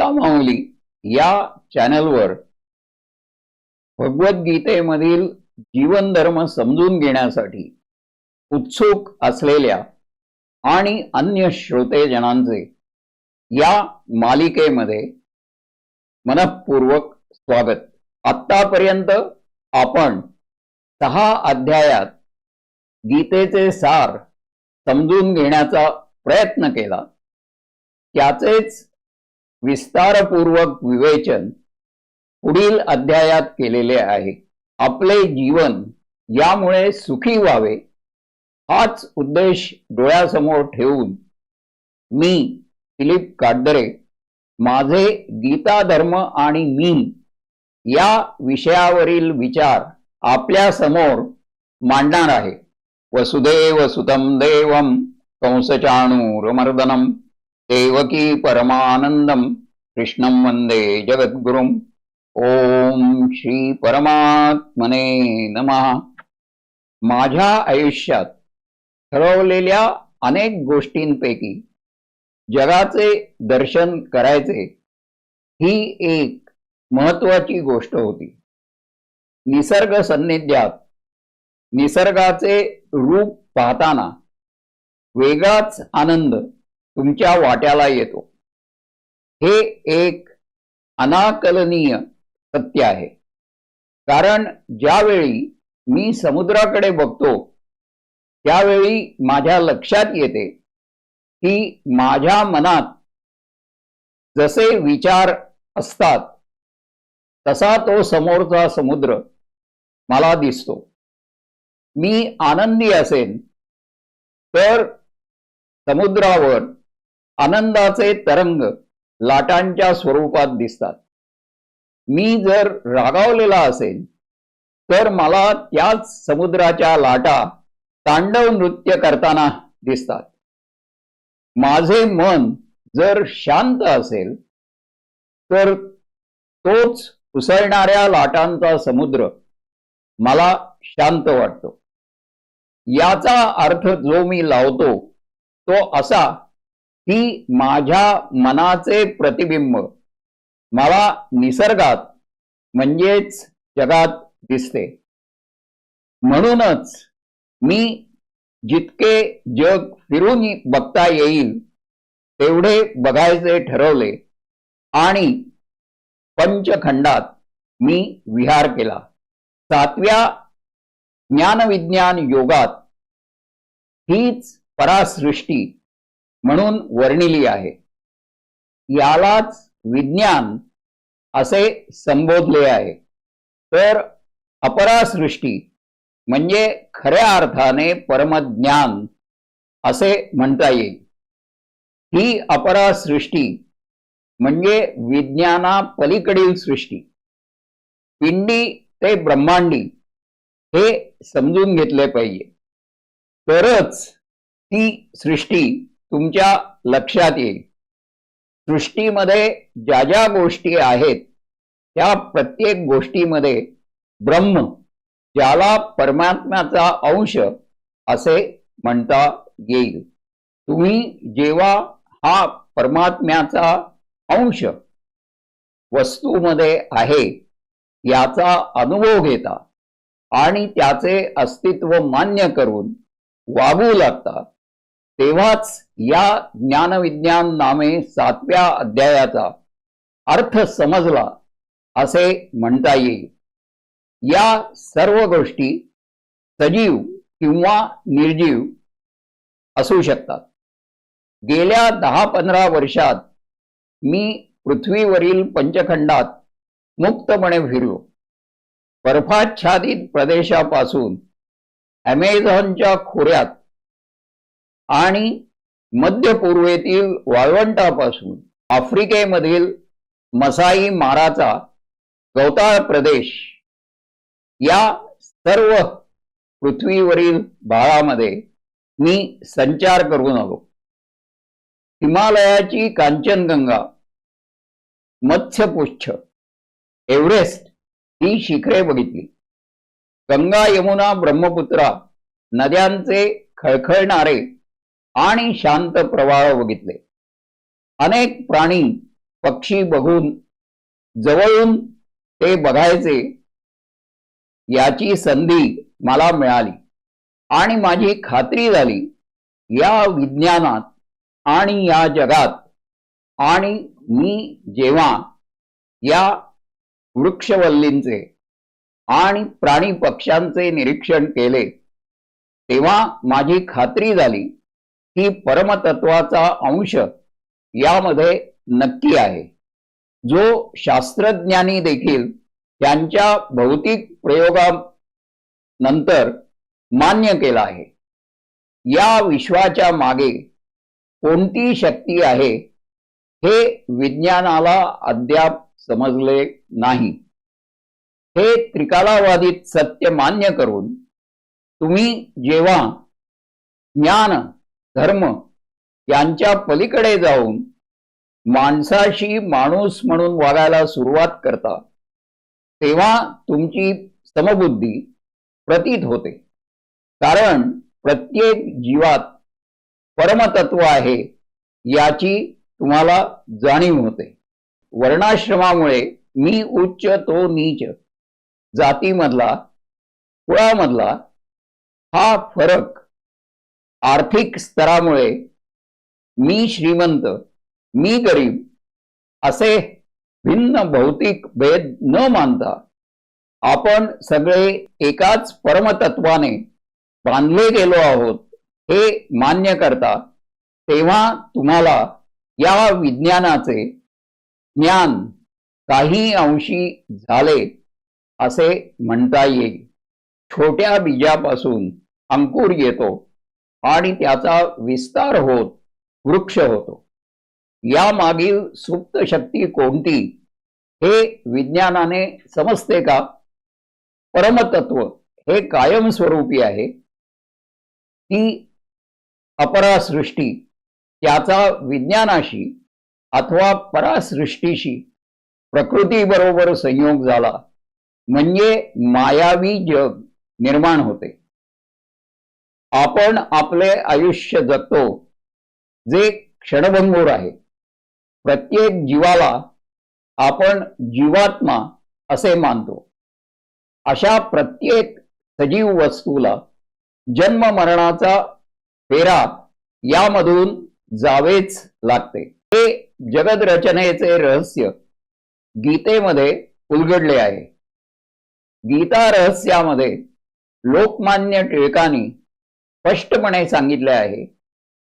गीता माऊली या चॅनलवर भगवद्गीतेमधील जीवनधर्म समजून घेण्यासाठी उत्सुक असलेल्या आणि अन्य श्रोतेजनांचे या मालिकेमध्ये मनपूर्वक स्वागत. आतापर्यंत आपण सहा अध्यायात गीतेचे सार समजून घेण्याचा प्रयत्न केला. त्याचेच विस्तारपूर्वक विवेचन पुढील अध्यायात केलेले आहे. आपले जीवन यामुळे सुखी व्हावे हाच उद्देश डोळ्यासमोर ठेवून मी दिलीप काटदरे माझे गीता धर्म आणि मी या विषयावरील विचार आपल्यासमोर मांडणार आहे. वसुदेव सुतम देवम कंसचाणूरमर्दनम देवकी परमानंदम कृष्णं वंदे जगद्गुरु ओम श्री परमात्मने नमः। माझ्या आयुष्यात ठरवलेल्या अनेक गोष्टींपैकी जगाचे दर्शन करायचे ही एक महत्वाची गोष्ट होती. निसर्ग सान्निध्यात निसर्गाचे रूप पाहताना वेगळाच आनंद तुमच्या वाट्याला येतो. हे एक अनाकलनीय सत्य आहे. कारण ज्यावेळी मी समुद्राकडे बघतो त्यावेळी माझ्या लक्षात येते की माझ्या मनात जसे विचार असतात तसा तो समोरचा समुद्र मला दिसतो. मी आनंदी असेन तर समुद्रावर आनंदाचे तरंग लाटांच्या स्वरूपात दिसतात. मी जर रागावलेला असेल तर मला त्याच समुद्राच्या लाटा तांडव नृत्य करताना दिसतात. माझे मन जर शांत असेल तर तोच उसळणाऱ्या लाटांचा समुद्र मला शांत वाटतो. याचा अर्थ जो मी लावतो तो असा की माझ्या मनाचे प्रतिबिंब मला निसर्गात म्हणजेच जगात दिसते. म्हणूनच मी जितके जग फिरून बघता येईल तेवढे बघायचे ठरवले आणि पंचखंडात मी विहार केला. सातव्या ज्ञानविज्ञान योगात हीच परासृष्टी म्हणून वर्णिली आहे. यालाच विज्ञान असे संबोधले आहे. तर अपरासृष्टी म्हणजे खऱ्या अर्थाने परमज्ञान असे म्हणता येईल. ही अपरासृष्टी म्हणजे विज्ञाना पलीकडील सृष्टी. पिंडी ते ब्रह्मांडी हे समजून घेतले पाहिजे. तरच ती सृष्टी तुमच्या लक्षात येईल. सृष्टीमध्ये ज्या ज्या गोष्टी आहेत त्या प्रत्येक गोष्टीमध्ये ब्रह्म ज्याला परमात्म्याचा अंश असे म्हणता येईल. तुम्ही जेव्हा हा परमात्म्याचा अंश वस्तूमध्ये आहे याचा अनुभव घेता आणि त्याचे अस्तित्व मान्य करून वागू लागता तेव्हाच या ज्ञानविज्ञान नामे सातव्या अध्यायाचा अर्थ समजला असे म्हणता येईल. या सर्व गोष्टी सजीव किंवा निर्जीव असू शकतात. गेल्या दहा पंधरा वर्षात मी पृथ्वीवरील पंचखंडात मुक्तपणे फिरलो. बर्फाच्छादित प्रदेशापासून अमेझॉनच्या खोऱ्यात आणि मध्य पूर्वेतील वाळवंटापासून आफ्रिकेमधील मसाई माराचा गवताळ प्रदेश या सर्व पृथ्वीवरील भागामध्ये मी संचार करून आलो. हिमालयाची कांचनगंगा मत्स्यपुच्छ एव्हरेस्ट ही शिखरे बघितली. गंगा यमुना ब्रह्मपुत्रा नद्यांचे खळखळणारे आणि शांत प्रवाह बघितले. अनेक प्राणी पक्षी बघून जवळून ते बघायचे याची संधी मला मिळाली. आणि माझी खात्री झाली या विज्ञानात आणि या जगात आणि मी जेव्हा या वृक्षवल्लींचे आणि प्राणी पक्ष्यांचे निरीक्षण केले तेव्हा माझी खात्री झाली की परमतत्वाचा अंश यामध्ये नक्की आहे. जो शास्त्रज्ञांनी देखील त्यांच्या भौतिक प्रयोगानंतर मान्य केला आहे. या विश्वाच्या मागे कोणती शक्ती आहे हे विज्ञानाला अद्याप समजले नाही. हे त्रिकालावादित सत्य मान्य करून तुम्ही जेव्हा ज्ञान धर्म यांच्या पलीकडे जाऊन माणसाशी माणूस म्हणून वागायला सुरुवात करता तेव्हा तुमची समबुद्धी प्रतीत होते. कारण प्रत्येक जीवात परमतत्व आहे याची तुम्हाला जाणीव होते. वर्णाश्रमामुळे मी उच्च तो नीच. जातीमधला कुळामधला हा फरक आर्थिक स्तरामुळे मी श्रीमंत मी गरीब असे भिन्न भौतिक भेद न मानता आपण सगळे एकाच परमतत्वाने बांधले गेलो आहोत हे मान्य करता तेव्हा तुम्हाला या विज्ञानाचे ज्ञान काही अंशी झाले असे म्हणता येईल. छोट्या बीजापासून अंकुर येतो. आणि त्याचा विस्तार होत वृक्ष होतो. या मागील सुप्त शक्ती कोणती हे विज्ञानाने समजते का? परमतत्व हे कायमस्वरूपी आहे. ती अपरासृष्टी त्याचा विज्ञानाशी अथवा परासृष्टीशी प्रकृतीबरोबर संयोग झाला. म्हणजे मायावी जग निर्माण होते. आपण आपले आयुष्य जगतो जे क्षणभंगूर आहे. प्रत्येक जीवाला आपण जीवात्मा असे मानतो. अशा प्रत्येक सजीव वस्तूला जन्म मरणाचा फेरा यामधून जावेच लागते. हे जगद रचनेचे रहस्य गीतेमध्ये उलगडले आहे. गीता रहस्यामध्ये लोकमान्य टिळकांनी स्पष्टपणे सांगितले आहे.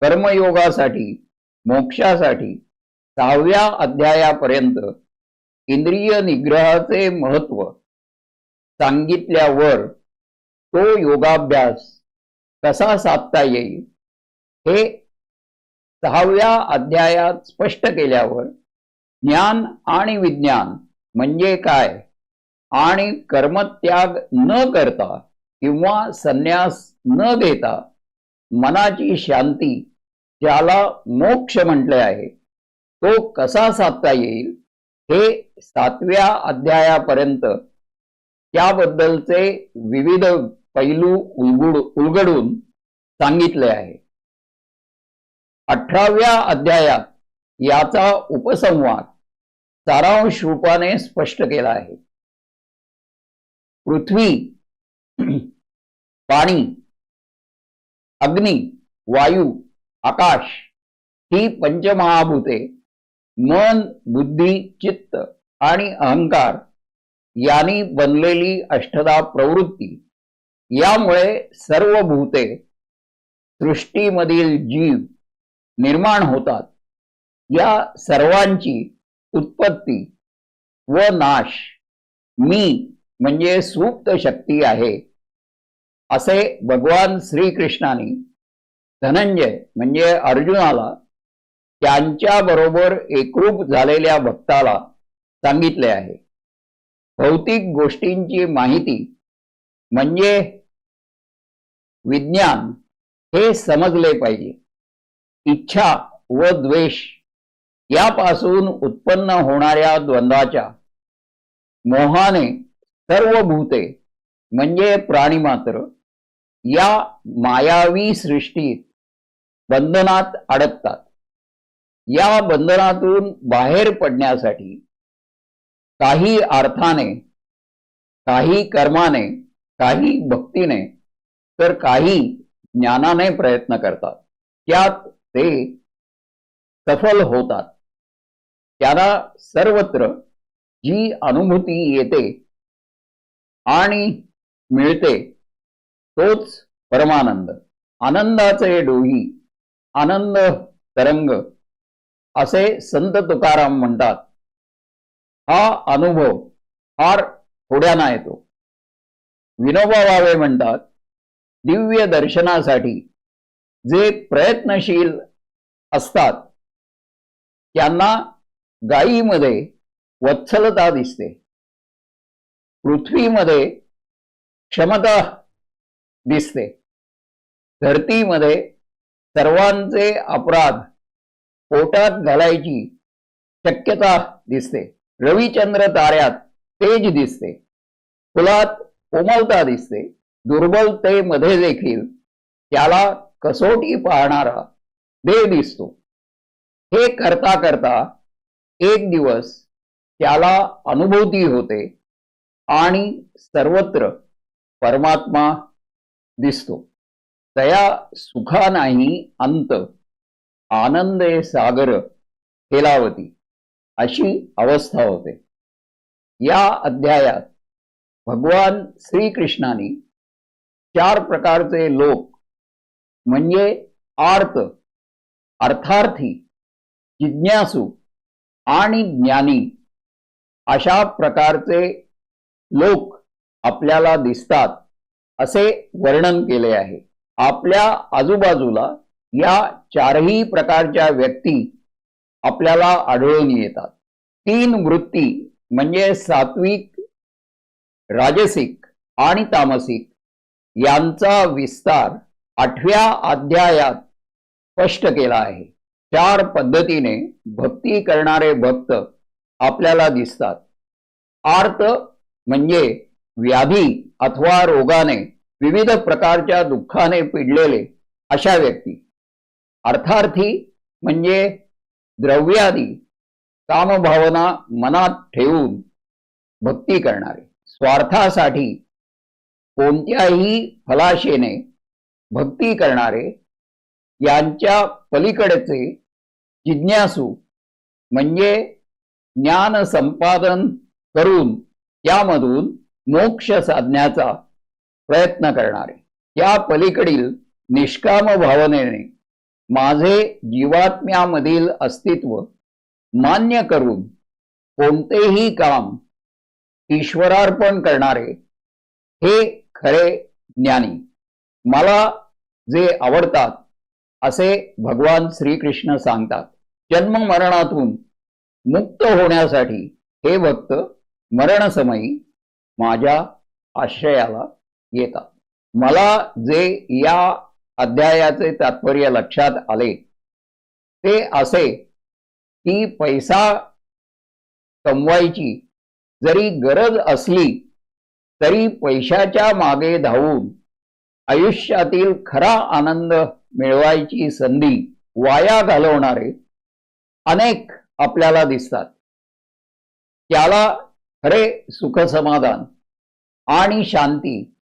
कर्मयोगासाठी मोक्षासाठी सहाव्या अध्यायापर्यंत इंद्रिय निग्रहाचे महत्त्व सांगितल्यावर तो योगाभ्यास कसा साधता येईल? हे सहाव्या अध्यायात स्पष्ट केल्यावर ज्ञान आणि विज्ञान म्हणजे काय? आणि कर्मत्याग न करता किंवा संन्यास न देता मनाची शांती ज्याला मोक्ष म्हटले आहे तो कसा साधता येईल? हे सातव्या अध्यायापर्यंत त्याबद्दलचे विविध पैलू उलगुड उलगडून सांगितले आहे. अठराव्या अध्यायात याचा उपसंवाद सारांश रूपाने स्पष्ट केला आहे. पृथ्वी पाणी अग्नी वायू आकाश ही पंचमहाभूते मन बुद्धी चित्त आणि अहंकार यांनी बनलेली अष्टदा प्रवृत्ती. यामुळे सर्व भूते सृष्टीमधील जीव निर्माण होतात. या सर्वांची उत्पत्ती व नाश मी म्हणजे सुप्त शक्ती आहे. असे भगवान श्रीकृष्णाने धनंजय म्हणजे अर्जुनाला त्यांच्या बरोबर एकरूप झालेल्या भक्ताला सांगितले आहे. भौतिक गोष्टींची माहिती म्हणजे विज्ञान हे समजले पाहिजे. इच्छा व द्वेष यापासून उत्पन्न होणाऱ्या द्वंद्वाच्या मोहाने सर्व भूते म्हणजे प्राणी मात्र या मायावी सृष्टीत बंधनात अडकतात. या बंधनातून बाहेर पडण्यासाठी काही अर्थाने काही कर्माने काही भक्तीने तर काही ज्ञानाने प्रयत्न करतात. त्यात ते सफल होतात. त्याला सर्वत्र जी अनुभूती येते आणि मिळते तोच परमानंद. आनंदाचे डोही आनंद तरंग असे संत तुकाराम म्हणतात. हा अनुभव फार थोड्याना येतो. विनोबा भावे म्हणतात दिव्य दर्शनासाठी जे प्रयत्नशील असतात त्यांना गायीमध्ये वत्सलता दिसते. पृथ्वीमध्ये क्षमता दिसते. धरतीमध्ये सर्वांचे अपराध पोटात घालायची शक्यता दिसते. रविचंद्र ताऱ्यात तेज दिसते. फुलात कोमलता दिसते. दुर्बलतेमध्ये देखील त्याला कसोटी पाहणारा देव दिसतो. हे करता करता एक दिवस त्याला अनुभूती होते आणि सर्वत्र परमात्मा दिसतो. तया सुखा नाही अंत. आनंदे सागर हेलावती. अशी अवस्था होते. या अध्यायात भगवान श्रीकृष्णाने चार प्रकारचे लोक म्हणजे आर्त अर्थार्थी जिज्ञासू आणि ज्ञानी अशा प्रकारचे लोक आपल्याला दिसतात. असे वर्णन केले आहे. आपल्या आजूबाजूला या चारही प्रकारच्या व्यक्ती आपल्याला आढळून येतात. तीन वृत्ती म्हणजे सात्विक राजसिक आणि तामसिक यांचा विस्तार आठव्या अध्यायात स्पष्ट केला आहे. चार पद्धतीने भक्ती करणारे भक्त आपल्याला दिसतात. आर्त म्हणजे व्याधी अथवा रोगाने विविध प्रकारच्या दुःखाने पिडलेले अशा व्यक्ती. अर्थार्थी म्हणजे द्रव्यादी कामभावना मनात ठेवून भक्ती करणारे. स्वार्थासाठी कोणत्याही फलाशेने भक्ती करणारे यांच्या पलीकडचे जिज्ञासू म्हणजे ज्ञान संपादन करून त्यामधून मोक्ष साधण्याचा प्रयत्न करणारे. या पलीकडील निष्काम भावनेने माझे जीवात्म्यामधील अस्तित्व मान्य करून कोणतेही काम ईश्वरार्पण करणारे हे खरे ज्ञानी मला जे आवडतात असे भगवान श्रीकृष्ण सांगतात. जन्म मरणातून मुक्त होण्यासाठी हे भक्त मरणसमयी माझ्या आश्रयाला येतात. मला जे या अध्यायाचे तात्पर्य लक्षात आले ते असे की पैसा कमवायची जरी गरज असली तरी पैशाच्या मागे धावून आयुष्यातील खरा आनंद मिळवायची संधी वाया घालवणारे अनेक आपल्याला दिसतात. त्याला खरे सुखसमाधान आणि शांती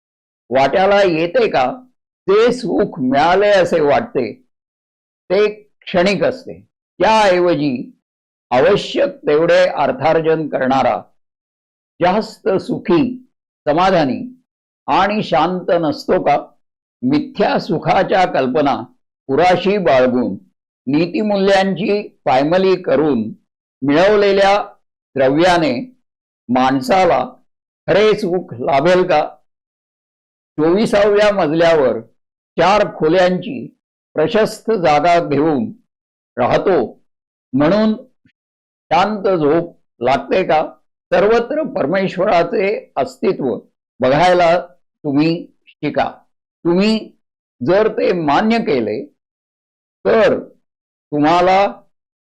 वाट्याला येते का? ते सुख मिळाले असे वाटते ते क्षणिक असते. त्याऐवजी आवश्यक तेवढे अर्थार्जन करणारा जास्त सुखी समाधानी आणि शांत नसतो का? मिथ्या सुखाच्या कल्पना पुराशी बाळगून नीतिमूल्यांची पायमली करून मिळवलेल्या द्रव्याने माणसाला खरे सुख लाभेल का? चोवीसाव्या मजल्यावर चार खोल्यांची प्रशस्त जागा घेऊन राहतो. म्हणून शांत झोप लागते का? सर्वत्र परमेश्वराचे अस्तित्व बघायला तुम्ही शिका. तुम्ही जर ते मान्य केले तर तुम्हाला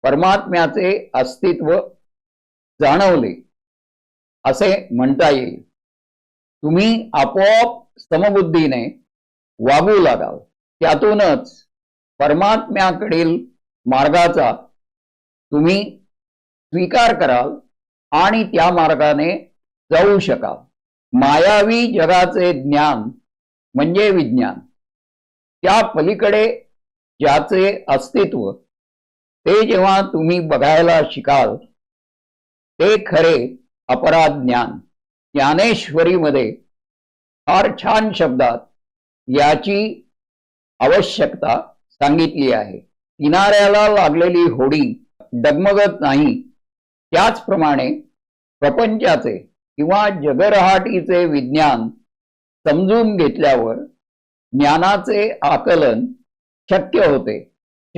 परमात्म्याचे अस्तित्व जाणवले. असे म्हणता येईल. तुम्ही आपोआप समबुद्धीने वागू लागाल त्यातूनच परमात्म्याकडील मार्गाचा तुम्ही स्वीकार कराल आणि त्या मार्गाने जाऊ शकाल. मायावी जगाचे ज्ञान म्हणजे विज्ञान. त्या पलीकडे ज्याचे अस्तित्व ते जेव्हा तुम्ही बघायला शिकाल ते खरे अपराध ज्ञान. ज्ञानेश्वरीमध्ये फार छान शब्दात याची आवश्यकता सांगितली आहे. किनाऱ्याला लागलेली होडी डगमगत नाही. त्याचप्रमाणे प्रपंचाचे किंवा जगरहाटीचे विज्ञान समजून घेतल्यावर ज्ञानाचे आकलन शक्य होते.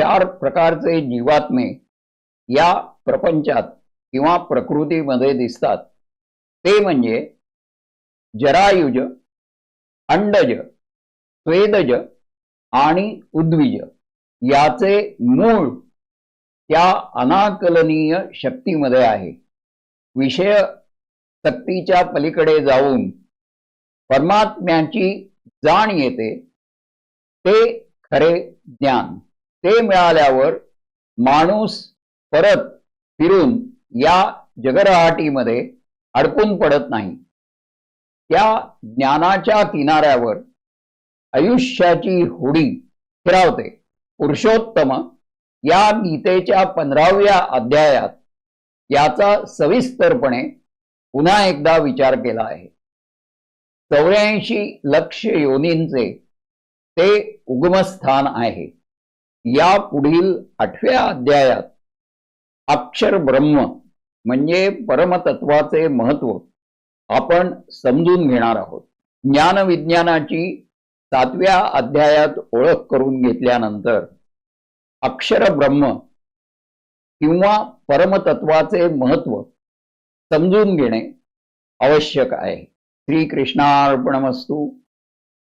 चार प्रकारचे जीवात्मे या प्रपंचात किंवा प्रकृतीमध्ये दिसतात. ते म्हणजे जरायुज अंडज स्वेदज आणि उद्विज याचे मूळ त्या अनाकलनीय शक्तीमध्ये आहे. विषय शक्तीच्या पलीकडे जाऊन परमात्म्याची जाण येते. ते खरे ज्ञान. ते मिळाल्यावर माणूस परत फिरून या जगरहाटीमध्ये अडकून पडत नाही. त्या ज्ञानाच्या किनाऱ्यावर आयुष्याची होडी फिरावते. पुरुषोत्तम या गीतेच्या पंधराव्या अध्यायात याचा सविस्तरपणे पुन्हा एकदा विचार केला आहे. चौऱ्याऐंशी लक्ष योनींचे ते उगमस्थान आहे. या पुढील आठव्या अध्यायात अक्षर ब्रह्म म्हणजे परमतत्वाचे महत्त्व आपण समजून घेणार आहोत. ज्ञानविज्ञानाची सातव्या अध्यायात ओळख करून घेतल्यानंतर अक्षर ब्रह्म किंवा परमतत्वाचे महत्त्व समजून घेणे आवश्यक आहे. श्रीकृष्णार्पणमस्तू.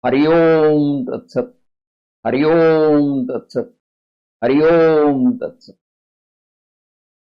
हरिओम तत्सत. हरिओम तत्सत. हरिओम तत्सत.